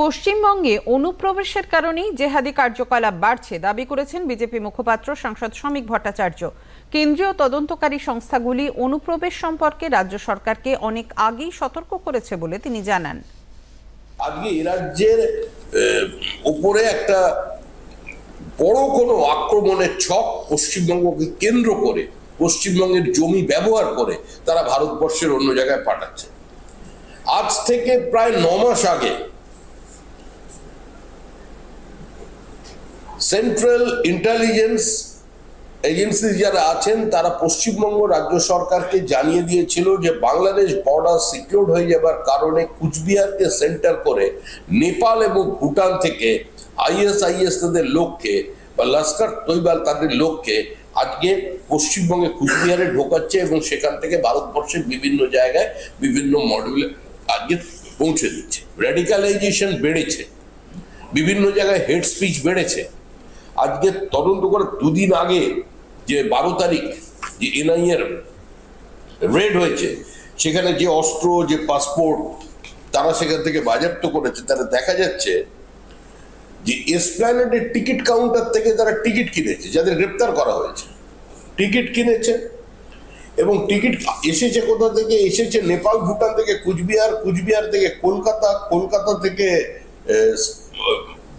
পশ্চিমবঙ্গে অনুপ্রবেশের কারণেই জেহাদি কার্যকলাপ বাড়ছে, দাবি করেছেন বিজেপি মুখপাত্র সাংসদ শ্রমিক ভট্টাচার্য। কেন্দ্রীয় তদন্তকারী সংস্থাগুলি অনুপ্রবেশ সম্পর্কে রাজ্য সরকারকে অনেক আগেই সতর্ক করেছে বলে তিনি জানান। আজকে রাজ্যের উপরে একটা বড় কোনো আক্রমণের ছক পশ্চিমবঙ্গকে কেন্দ্র করে, পশ্চিমবঙ্গের জমি ব্যবহার করে তারা ভারতবর্ষের অন্য জায়গায় পাঠাচ্ছে। আজ থেকে প্রায় ন মাস আগে সেন্ট্রাল ইন্টেলিজেন্স এজেন্সি যারা আছেন, তারা পশ্চিমবঙ্গ রাজ্য সরকারকে জানিয়ে দিয়েছিল যে বাংলাদেশ বর্ডার সিকিউর হয়ে যাবার কারণে কুচবিহারকে সেন্টার করে নেপাল এবং ভুটান থেকে আইএসআইএস তাদের লোককে বা লস্কর তৈবাল তাদের লোককে আজকে পশ্চিমবঙ্গে কুচবিহারে ঢোকাচ্ছে এবং সেখান থেকে ভারতবর্ষের বিভিন্ন জায়গায় বিভিন্ন মডিউলে আজকে পৌঁছে দিচ্ছে। র্যাডিকালাইজেশন বেড়েছে। বিভিন্ন জায়গায় হেড স্পিচ বেড়েছে। আজকে তদন্ত করে দুদিন আগে যে বারো তারিখ যে এনআইএর রেড হয়েছে, সেখানে যে অস্ত্র, যে পাসপোর্ট, তারা সেখান থেকে বাজেয়াপ্ত করেছে। তারা দেখা যাচ্ছে যে এসপ্ল্যানেডের টিকিট কাউন্টার থেকে তারা টিকিট কিনেছে, যাদের গ্রেপ্তার করা হয়েছে। টিকিট কিনেছে এবং টিকিট এসেছে কোথা থেকে? এসেছে নেপাল, ভুটান থেকে, কুচবিহার কুচবিহার থেকে কলকাতা কলকাতা থেকে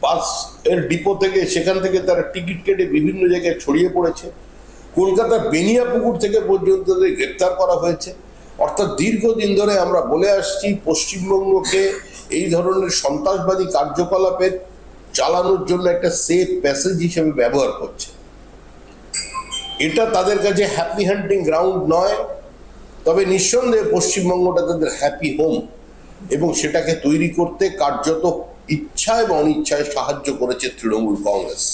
বাসের ডিপো থেকে সেখান থেকে তারা টিকিট কেটে বিভিন্ন জায়গায় ছড়িয়ে পড়েছে। কলকাতার বেনিয়াপুকুর থেকে পর্যন্ত তাদের গ্রেপ্তার করা হয়েছে। অর্থাৎ দীর্ঘদিন ধরে আমরা বলে আসছি, পশ্চিমবঙ্গকে এই ধরনের সন্ত্রাসবাদী কার্যকলাপের চালানোর জন্য একটা সেফ প্যাসেজ হিসেবে ব্যবহার করছে। এটা তাদের কাছে হ্যাপি হান্টিং গ্রাউন্ড নয়, তবে নিঃসন্দেহে পশ্চিমবঙ্গটা তাদের হ্যাপি হোম এবং সেটাকে তৈরি করতে কার্যত ইচ্ছা এবং অনিচ্ছায় সাহায্য করেছে তৃণমূল কংগ্রেস।